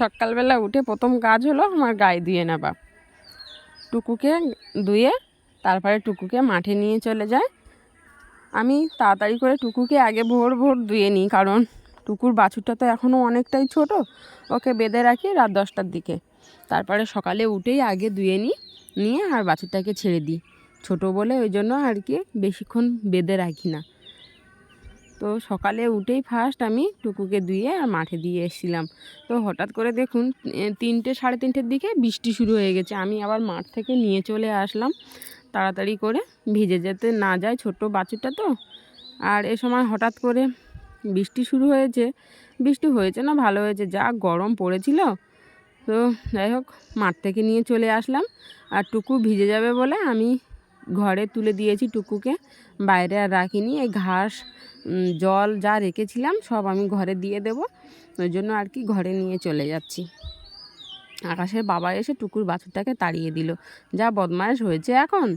সকালবেলা উঠে প্রথম কাজ হলো আমার গায়ে ধুয়ে নেবা টুকুকে ধুয়ে তারপরে টুকুকে মাঠে নিয়ে চলে যায় আমি তাড়াতাড়ি করে টুকুকে আগে ভোর ভোর ধুয়ে নিই, কারণ টুকুর বাছুরটা তো এখনও অনেকটাই ছোট। ওকে বেঁধে রাখি রাত দশটার দিকে। তারপরে সকালে উঠেই আগে ধুয়ে নিই, নিয়ে আর বাছুরটাকে ছেড়ে দিই। ছোট বলে ওই জন্য আর কি বেশিক্ষণ বেঁধে রাখি না। তো সকালে উঠেই ফার্স্ট আমি টুকুকে ধুয়ে আর মাঠে দিয়ে এসেছিলাম। তো হঠাৎ করে দেখুন তিনটে, সাড়ে তিনটের দিকে বৃষ্টি শুরু হয়ে গেছে। আমি আবার মাঠ থেকে নিয়ে চলে আসলাম, তাড়াতাড়ি করে। ভিজে যেতে না যায় ছোট্ট বাছুরটা তো। আর এ সময় হঠাৎ করে বৃষ্টি শুরু হয়েছে। বৃষ্টি হয়েছে না, ভালো হয়েছে। যা গরম পড়েছিল। তো যাই হোক, মাঠ থেকে নিয়ে চলে আসলাম। আর টুকু ভিজে যাবে বলে আমি ঘরে তুলে দিয়েছি টুকুকে। বাইরে আর রাখিনি। এই ঘাস জল যা রেখেছিলাম সব আমি ঘরে দিয়ে দেবো। ওই জন্য আর কি ঘরে নিয়ে চলে যাচ্ছি। আকাশের বাবা এসে টুকুর বাছুরটাকে তাড়িয়ে দিল। যা বদমাইশ হয়েছে এখন।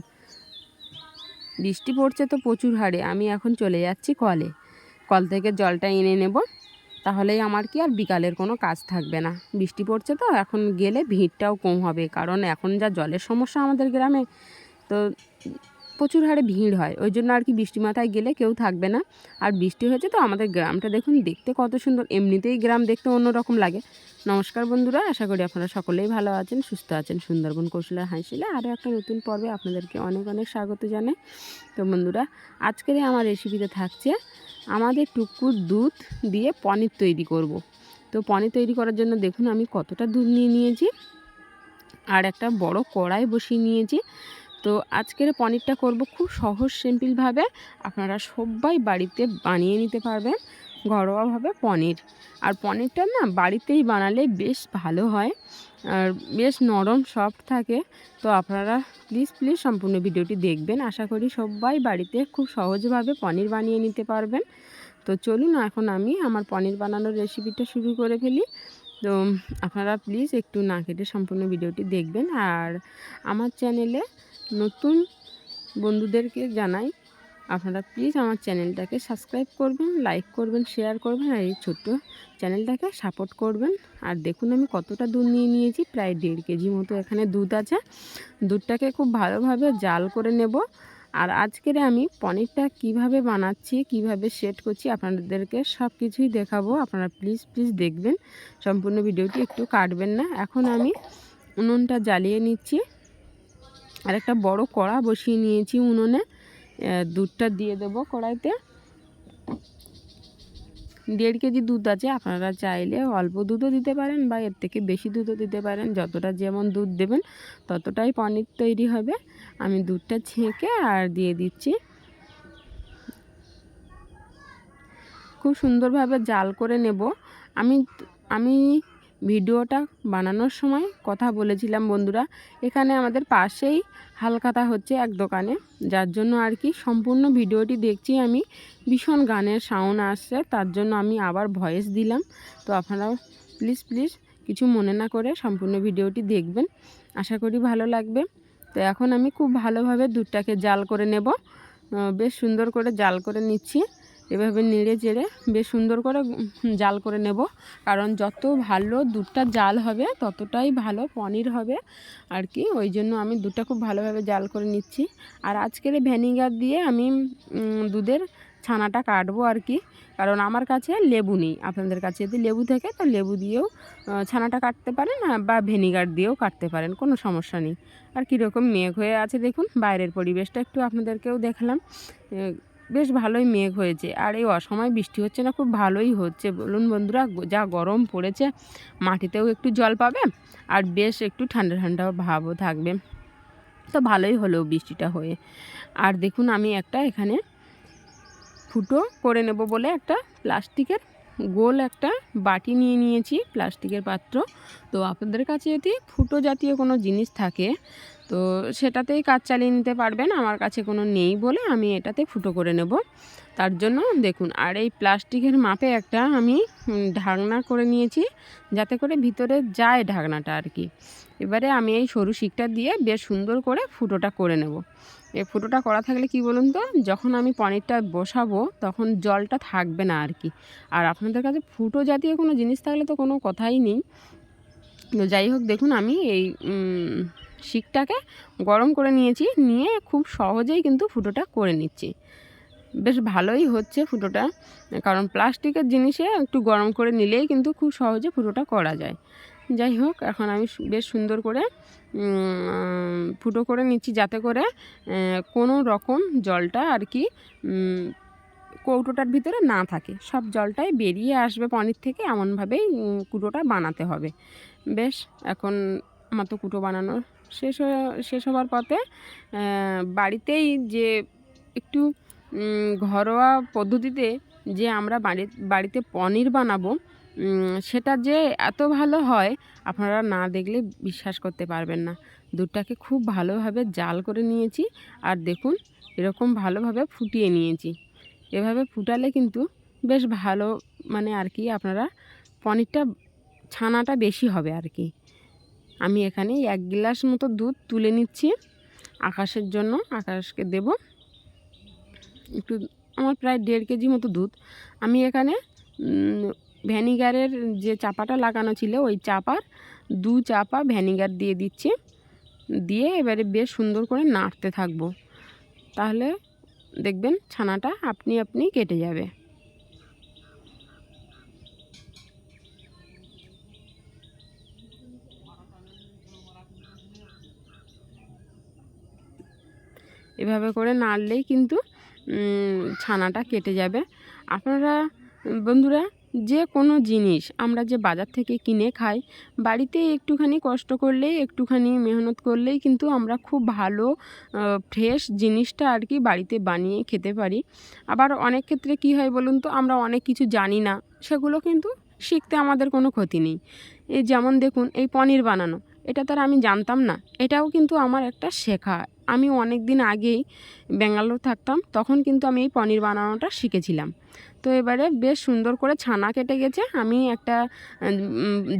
বৃষ্টি পড়ছে তো প্রচুর হারে। আমি এখন চলে যাচ্ছি কলে। কল থেকে জলটা এনে নেব। তাহলেই আমার কি আর বিকালের কোনো কাজ থাকবে না। বৃষ্টি পড়ছে তো, এখন গেলে ভিড়টাও কম হবে। কারণ এখন যা জলের সমস্যা আমাদের গ্রামে তো প্রচুর হারে ভিড় হয়। ওই জন্য আর কি বৃষ্টি মাথায় গেলে কেউ থাকবে না। আর বৃষ্টি হয়েছে তো আমাদের গ্রামটা দেখুন, দেখতে কত সুন্দর। এমনিতেই গ্রাম দেখতে অন্যরকম লাগে। নমস্কার বন্ধুরা, আশা করি আপনারা সকলেই ভালো আছেন, সুস্থ আছেন। সুন্দরবন কৌশলের হাসিলে আরও একটা নতুন পর্বে আপনাদেরকে অনেক অনেক স্বাগত জানাই। তো বন্ধুরা, আজকের আমার রেসিপিতে থাকছে আমাদের টুকুর দুধ দিয়ে পনির তৈরি করব। তো পনির তৈরি করার জন্য দেখুন আমি কতটা দুধ নিয়ে নিয়েছি। আর একটা বড় কড়াই বসিয়ে নিয়েছি। তো আজকের পনিরটা করব খুব সহজ সিম্পলভাবে আপনারা সবাই বাড়িতে বানিয়ে নিতে পারবেন ঘরোয়াভাবে পনির। আর পনিরটা না বাড়িতেই বানালে বেশ ভালো হয় আর বেশ নরম, সফট থাকে। তো আপনারা প্লিজ প্লিজ সম্পূর্ণ ভিডিওটি দেখবেন। আশা করি সবাই বাড়িতে খুব সহজভাবে পনির বানিয়ে নিতে পারবেন। তো চলুন এখন আমি আমার পনির বানানোর রেসিপিটা শুরু করে ফেলি। তো আপনারা প্লিজ একটু না কেটে সম্পূর্ণ ভিডিওটি দেখবেন। আর আমার চ্যানেলে নতুন বন্ধুদেরকে জানাই, আপনারা প্লিজ আমার চ্যানেলটাকে সাবস্ক্রাইব করবেন লাইক করবেন শেয়ার করবেন আর এই ছোট্ট চ্যানেলটাকে সাপোর্ট করবেন। আর দেখুন আমি কতটা দুধ নিয়ে নিয়েছি, প্রায় দেড় কেজি মতো এখানে দুধ আছে। দুধটাকে খুব ভালোভাবে জাল করে নেব। আর আজকের আমি পনিরটা কীভাবে বানাচ্ছি, কীভাবে সেট করছি আপনাদেরকে সব কিছুই দেখাবো। আপনারা প্লিজ প্লিজ দেখবেন। সম্পূর্ণ ভিডিওটি একটু কাটবেন না। এখন আমি উনুনটা জ্বালিয়ে নিচ্ছি। আর একটা বড় কড়া বসিয়ে নিয়েছি উনুনে। দুধটা দিয়ে দেবো কড়াইতে। দেড় কেজি দুধ আছে, আপনারা চাইলে অল্প দুধও দিতে পারেন বা এর থেকে বেশি দুধও দিতে পারেন। যতটা যেমন দুধ দেবেন, ততটাই পনির তৈরি হবে। আমি দুধটা ছেঁকে আর দিয়ে দিচ্ছি। খুব সুন্দরভাবে জাল করে নেব। আমি আমি ভিডিওটা বানানোর সময় কথা বলেছিলাম বন্ধুরা। এখানে আমাদের পাশেই হালখাতা হচ্ছে এক দোকানে। যার জন্য আর কি সম্পূর্ণ ভিডিওটি দেখছি আমি। ভীষণ গানের সাউন্ড আসছে, তার জন্য আমি আবার ভয়েস দিলাম। তো আপনারা প্লিজ প্লিজ কিছু মনে না করে সম্পূর্ণ ভিডিওটি দেখবেন। আশা করি ভালো লাগবে। তো এখন আমি খুব ভালোভাবে দুধটাকে জাল করে নেব। বেশ সুন্দর করে জাল করে নিচ্ছি। এভাবে নেড়ে চেড়ে বেশ সুন্দর করে জাল করে নেব। কারণ যত ভালো দুধটা জাল হবে, ততটাই ভালো পনির হবে। আর কি, ওই জন্য আমি দুধটা খুব ভালোভাবে জাল করে নিচ্ছি। আর আজকের ভ্যানিগার দিয়ে আমি দুধের ছানাটা কাটবো আর কি। কারণ আমার কাছে লেবু নেই। আপনাদের কাছে যদি লেবু থাকে, তো লেবু দিয়েও ছানাটা কাটতে পারেন বা ভেনিগার দিয়েও কাটতে পারেন, কোনো সমস্যা নেই। আর কীরকম মেঘ হয়ে আছে দেখুন, বাইরের পরিবেশটা একটু আপনাদেরকেও দেখালাম। বেশ ভালোই মেঘ হয়েছে। আর এই অসময় বৃষ্টি হচ্ছে না, খুব ভালোই হচ্ছে। বলুন বন্ধুরা, যা গরম পড়েছে, মাটিতেও একটু জল পাবে আর বেশ একটু ঠান্ডা ঠান্ডা ভাবও থাকবে। তো ভালোই হলো বৃষ্টিটা হয়ে। আর দেখুন, আমি একটা এখানে ফুটো করে নেব বলে একটা প্লাস্টিকের গোল একটা বাটি নিয়ে নিয়েছি, প্লাস্টিকের পাত্র। তো আপনাদের কাছে যদি ফুটো জাতীয় কোনো জিনিস থাকে তো সেটাতেই কাজ চালিয়ে নিতে পারবেন। আমার কাছে কোনো নেই বলে আমি এটাতে ফুটো করে নেব। তার জন্য দেখুন, আর এই প্লাস্টিকের মাপে একটা আমি ঢাকনা করে নিয়েছি যাতে করে ভিতরে যায় ঢাকনাটা আর কি। এবারে আমি এই সরু শিকটা দিয়ে বেশ সুন্দর করে ফুটোটা করে নেব। এই ফুটোটা করা থাকলে কি বলুন তো, যখন আমি পনিরটা বসাবো তখন জলটা থাকবে না আর কি। আর আপনাদের কাছে ফুটো জাতীয় কোনো জিনিস থাকলে তো কোনো কথাই নেই। তো যাই হোক, দেখুন আমি এই শিকটাকে গরম করে নিয়েছি, নিয়ে খুব সহজেই কিন্তু ফুটোটা করে নিচ্ছি। বেশ ভালোই হচ্ছে ফুটোটা, কারণ প্লাস্টিকের জিনিসে একটু গরম করে নিলেই কিন্তু খুব সহজে ফুটোটা করা যায়। যাই হোক, এখন আমি বেশ সুন্দর করে ফুটো করে নিচ্ছি যাতে করে কোনো রকম জলটা আর কি কৌটোটার ভিতরে না থাকে। সব জলটাই বেরিয়ে আসবে পনির থেকে, এমনভাবেই কুটোটা বানাতে হবে। বেশ, এখন আমার তো কুটো বানানো শেষ শেষ হওয়ার পথে বাড়িতেই যে একটু ঘরোয়া পদ্ধতিতে যে আমরা বাড়ি বাড়িতে পনির বানাবো সেটা যে এত ভালো হয়, আপনারা না দেখলে বিশ্বাস করতে পারবেন না। দুধটাকে খুব ভালোভাবে জাল করে নিয়েছি, আর দেখুন, এরকম ভালোভাবে ফুটিয়ে নিয়েছি। এভাবে ফুটালে কিন্তু বেশ ভালো মানে আর কি আপনারা পনিরটা, ছানাটা বেশি হবে আর কি। আমি এখানে এক গ্লাস মতো দুধ তুলে নিচ্ছি আকাশের জন্য, আকাশকে দেব। একটু আমার প্রায় দেড় কেজি মতো দুধ। আমি এখানে ভ্যানিগারের যে চাপাটা লাগানো ছিল ওই চাপার দু চাপা ভ্যানিগার দিয়ে দিচ্ছি। দিয়ে এবারে বেশ সুন্দর করে নাড়তে থাকব। তাহলে দেখবেন ছানাটা আপনি আপনি কেটে যাবে। এভাবে করে নাড়লেই কিন্তু ছানাটা কেটে যাবে। আপনারা, বন্ধুরা, যে কোনো জিনিস আমরা যে বাজার থেকে কিনে খাই, বাড়িতে একটুখানি কষ্ট করলেই, একটুখানি মেহনত করলেই কিন্তু আমরা খুব ভালো ফ্রেশ জিনিসটা আর কি বাড়িতে বানিয়ে খেতে পারি। আবার অনেক ক্ষেত্রে কি হয় বলুন তো, আমরা অনেক কিছু জানি না, সেগুলো কিন্তু শিখতে আমাদের কোনো ক্ষতি নেই। এই যেমন দেখুন, এই পনির বানানো, এটা তার আমি জানতাম না, এটাও কিন্তু আমার একটা শেখা। আমি অনেক দিন আগেই ব্যাঙ্গালোর থাকতাম, তখন কিন্তু আমি এই পনির বানানোটা শিখেছিলাম। তো এবারে বেশ সুন্দর করে ছানা কেটে গেছে, আমি একটা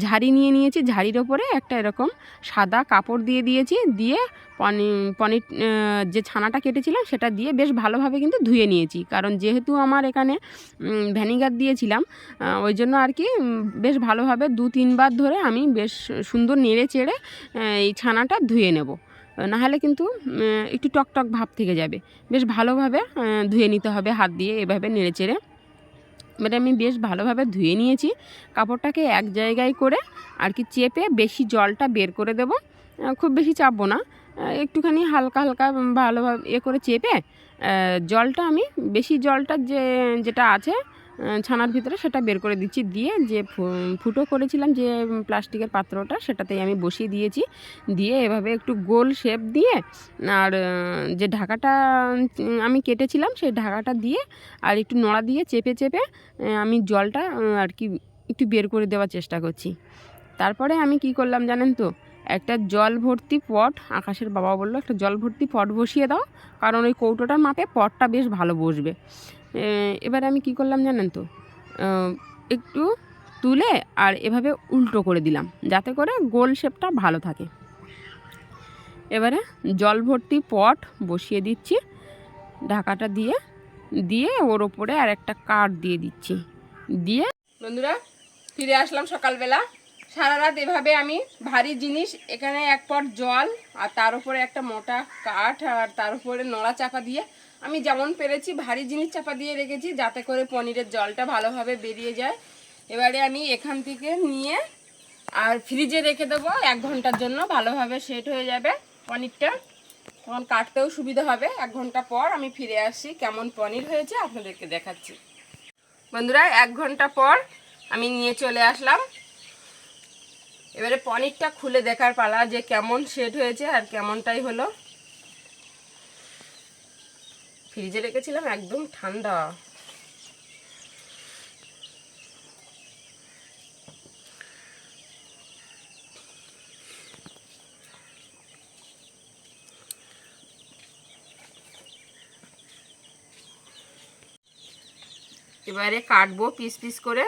ঝাড়ি নিয়ে নিয়েছি, ঝাড়ির ওপরে একটা এরকম সাদা কাপড় দিয়ে দিয়েছি, দিয়ে পনি, পনির যে ছানাটা কেটেছিলাম সেটা দিয়ে বেশ ভালোভাবে কিন্তু ধুয়ে নিয়েছি। কারণ যেহেতু আমার এখানে ভ্যানিগার দিয়েছিলাম ওই জন্য আর কি বেশ ভালোভাবে দু তিনবার ধরে আমি বেশ সুন্দর নেড়ে চেড়ে এই ছানাটা ধুয়ে নেব। নাহলে কিন্তু একটু টকটক ভাব থেকে যাবে। বেশ ভালোভাবে ধুয়ে নিতে হবে হাত দিয়ে এভাবে নেড়ে চেড়ে এবারে আমি বেশ ভালোভাবে ধুয়ে নিয়েছি। কাপড়টাকে এক জায়গায় করে আর কি চেপে বেশি জলটা বের করে দেব। খুব বেশি চাপবো না। একটুখানি হালকা হালকা ভালোভাবে এ করে চেপে জলটা আমি, বেশি জলটা যে, যেটা আছে ছানার ভিতরে সেটা বের করে দিচ্ছি। দিয়ে যে ফুটো করেছিলাম যে প্লাস্টিকের পাত্রটা, সেটাতেই আমি বসিয়ে দিয়েছি। দিয়ে এভাবে একটু গোল শেপ দিয়ে আর যে ঢাকাটা আমি কেটেছিলাম সেই ঢাকাটা দিয়ে আর একটু নড়া দিয়ে চেপে চেপে আমি জলটা আর কি একটু বের করে দেওয়ার চেষ্টা করছি। তারপরে আমি কি করলাম জানেন তো? একটা জল ভর্তি পট, আকাশের বাবা বলল, একটা জল ভর্তি পট বসিয়ে দাও, কারণ ওই কৌটোটার মাপে পটটা বেশ ভালো বসবে। এবারে আমি কি করলাম জানেন তো? একটু তুলে আর এভাবে উল্টো করে দিলাম, যাতে করে গোল শেপটা ভালো থাকে। এবারে জল ভর্তি পট বসিয়ে দিচ্ছি, ঢাকাটা দিয়ে দিয়ে ওর ওপরে আর একটা কাঠ দিয়ে দিচ্ছি। দিয়ে বন্ধুরা, ফিরে আসলাম সকালবেলা। সারা রাত এভাবে আমি ভারী জিনিস, এখানে এক পট জল আর তার উপরে একটা মোটা কাঠ আর তার উপরে নড়া চাকা দিয়ে আমি যেমন পেরেছি, ভারী জিনিস চাপা দিয়ে রেখেছি যাতে করে পনিরের জলটা ভালোভাবে বেরিয়ে যায়। এবারে আমি এখান থেকে নিয়ে আর ফ্রিজে রেখে দেবো। এক ঘণ্টার জন্য ভালোভাবে সেট হয়ে যাবে পনিরটা। তখন কাটতেও সুবিধা হবে। এক ঘণ্টা পর আমি ফিরে আসি, কেমন পনির হয়েছে আপনাদেরকে দেখাচ্ছি। বন্ধুরা, এক ঘণ্টা পর আমি নিয়ে চলে আসলাম। এবারে পনিরটা খুলে দেখার পালা যে কেমন সেট হয়েছে আর কেমনটাই হলো। ফ্রিজে রেখেছিলাম একদম ঠান্ডা। এবারে কাটবো পিস পিস করে।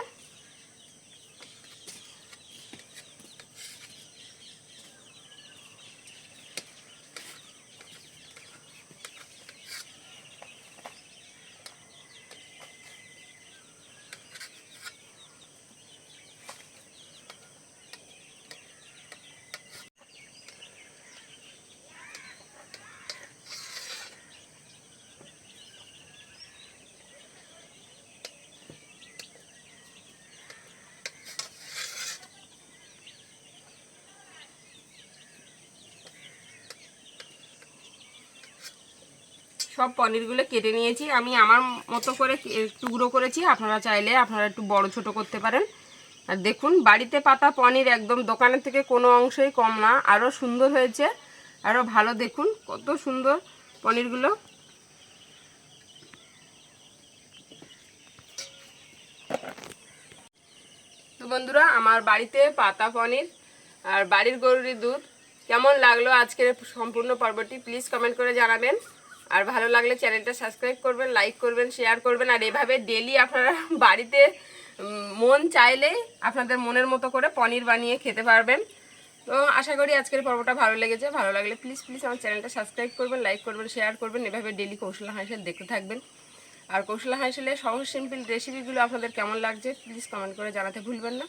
সব পনিরগুলো কেটে নিয়েছি। আমি আমার মতো করে টুকরো করেছি। আপনারা চাইলে আপনারা একটু বড়, ছোট করতে পারেন। আর দেখুন, বাড়িতে পাতা পনির একদম দোকানের থেকে কোনো অংশই কম না। আরও সুন্দর হয়েছে। আরও ভালো, দেখুন, কত সুন্দর পনিরগুলো। তো বন্ধুরা, আমার বাড়িতে পাতা পনির আর বাড়ির গরুর দুধ। কেমন লাগল আজকের সম্পূর্ণ পর্বটি প্লিজ কমেন্ট করে জানাবেন। আর ভালো লাগলে চ্যানেলটা সাবস্ক্রাইব করবেন লাইক করবেন শেয়ার করবেন। আর এভাবে ডেলি আপনারা বাড়িতে মন চাইলে আপনাদের মনের মতো করে পনির বানিয়ে খেতে পারবেন। তো আশা করি আজকের পর্বটা ভালো লেগেছে। ভালো লাগলে প্লিজ প্লিজ আমার চ্যানেলটা সাবস্ক্রাইব করবেন লাইক করবেন শেয়ার করবেন। এভাবে ডেলি কৌশল হাঁসেল দেখতে থাকবেন। আর কৌশল হাঁসেলের সহজ সিম্পল রেসিপিগুলো আপনাদের কেমন লাগছে প্লিজ কমেন্ট করে জানাতে ভুলবেন না।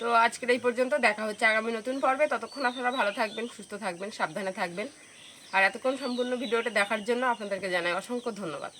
তো আজকের এই পর্যন্ত দেখা হচ্ছে আগামী নতুন পর্বে। ততক্ষণ আপনারা ভালো থাকবেন, সুস্থ থাকবেন, সাবধানে থাকবেন। আর এতক্ষণ সম্পূর্ণ ভিডিওটা দেখার জন্য আপনাদেরকে জানাই অসংখ্য ধন্যবাদ।